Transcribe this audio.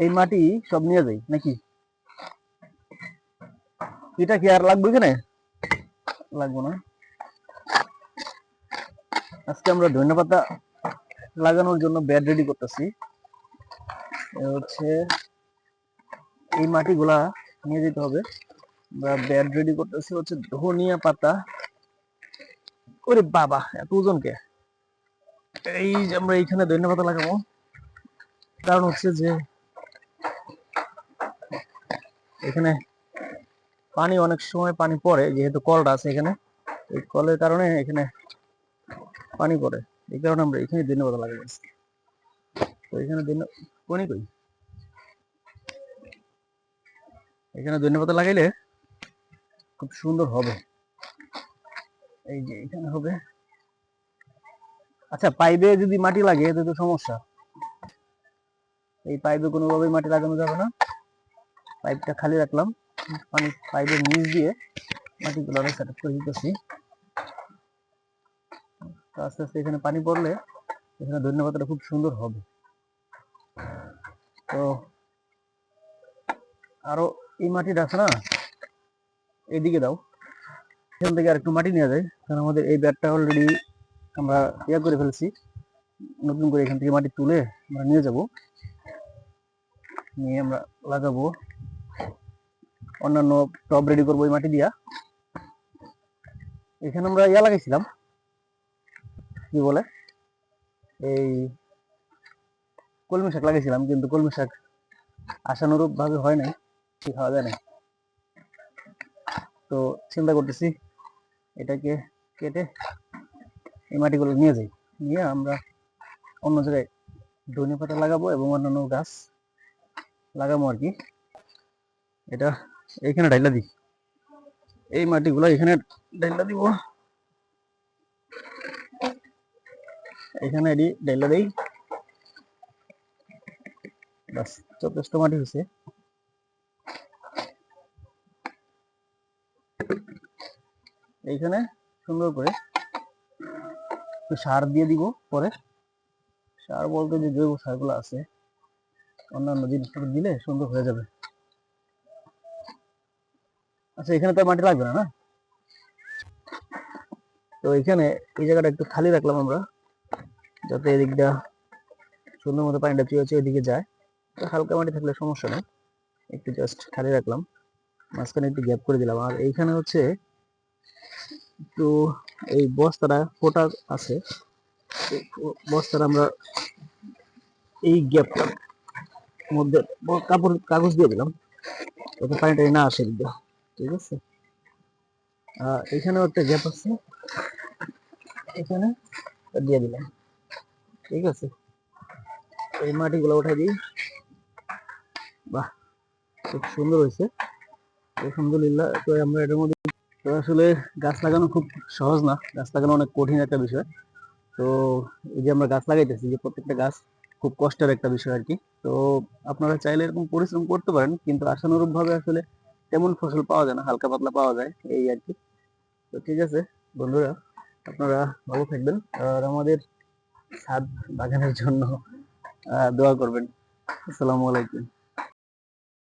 এই মাটি সব নিয়ে যাই, নাকি? এটা কি আর লাগবে এখানে? লাগবে না। আজকে আমরা ধনিয়া পাতা লাগানোর জন্য ব্যাড রেডি করতেছি। হচ্ছে এই মাটিগুলা নিয়ে যেতে হবে। আমরা ব্যাড রেডি করতেছি হচ্ছে ধনিয়া পাতা। ওরে বাবা, এত ওজন কে? এই যে আমরা এইখানে ধনিয়া পাতা লাগাবো। কারণ হচ্ছে যে এখানে পানি অনেক সময় পানি পড়ে, যেহেতু কলটা আছে এখানে। এই কলের কারণে এখানে পানি পড়ে। এই কারণে আমরা এখানে দিনের পাতা লাগাইছি তো এখানে দিন কোনি কই? এখানে পাতা লাগাইলে খুব সুন্দর হবে। এই যে এখানে হবে। আচ্ছা পাইপে যদি মাটি লাগে তো সমস্যা। এই পাইপে কোনোভাবেই মাটি লাগানো যাবে না। পাইপটা খালি রাখলাম। পানি পাইপের নিচ দিয়ে মাটিগুলো সেট আপ করে দিতেছি। আস্তে আস্তে এখানে পানি পড়লে এখানে ধন্যবাদটা খুব সুন্দর হবে। তো আরও এই মাটিটা আছে না এইদিকে দাও। এখান থেকে আর একটু মাটি নিয়ে যায়, কারণ আমাদের এই ব্যাটটা অলরেডি আমরা ইয়া করে ফেলছি। নতুন করে এখান থেকে মাটি তুলে আমরা নিয়ে যাব। নিয়ে আমরা লাগাবো। অন্যান্য টব রেডি করব এই মাটি দিয়া। এখানে আমরা ইয়া লাগাইছিলাম। কি বলে? এই কলমি শাক লাগাইছিলাম, কিন্তু কলমি শাক আশানুরূপ ভাবে হয় নাই ঠিক খাওয়া যায় না তো চিন্তা করতেছি, এটাকে কেটে এই মাটিগুলো নিয়ে যাই। নিয়ে আমরা অন্য জায়গায় ধনে পাতা লাগাবো এবং অন্যান্য গাছ লাগাবো আর কি। এটা এইখানে ডাইলা দিই। এই মাটিগুলো এখানে ডাইলা দিব। এখানে এটি ডাইলা দেই। বাস, যথেষ্ট মাটি হয়েছে। এইখানে সুন্দর করে সার দিয়ে দিব পরে। সার বলতে যে জৈব সারগুলো আছে, অন্যান্য জিনিসপত্র দিলে সুন্দর হয়ে যাবে। আচ্ছা এখানে তো মাটি লাগবে না না? তো এখানে এই জায়গাটা একটু খালি রাখলাম আমরা, যাতে এদিকটা সুন্দর মতো পানিটা চুয়ে চুয়ে এদিকে যায়। তো হালকা মাটি থাকলে সমস্যা নেই, একটু জাস্ট খালি রাখলাম, মাঝখানে একটু গ্যাপ করে দিলাম। আর এইখানে হচ্ছে একটু এই বস্তাটা ফোটা আছে, বস্তাটা আমরা এই গ্যাপটার মধ্যে কাপড়, কাগজ দিয়ে দিলাম, যাতে পানিটা না আসে দিয়ে। ঠিক আছে? আর এখানেও একটা গ্যাপ আছে। এখানে দিয়ে দিলাম। ঠিক আছে? এই মাটিগুলো উঠাই দিই। বাহ, খুব সুন্দর হয়েছে। আলহামদুলিল্লাহ, তো আমরা এটার মধ্যে তো আসলে গাছ লাগানো খুব সহজ না। গাছ লাগানো অনেক কঠিন একটা বিষয়। তো এই যে আমরা গাছ লাগাইতেছি, যে প্রত্যেকটা গাছ খুব কষ্টের একটা বিষয় আর কি। তো আপনারা চাইলে এরকম পরিশ্রম করতে পারেন, কিন্তু আশানুরূপ ভাবে আসলে তেমন ফসল পাওয়া যায় না, হালকা পাতলা পাওয়া যায় এই আর কি। তো ঠিক আছে, বন্ধুরা, আপনারা ভালো থাকবেন আর আমাদের ছাদ বাগানের জন্য দোয়া করবেন। আসসালামু আলাইকুম।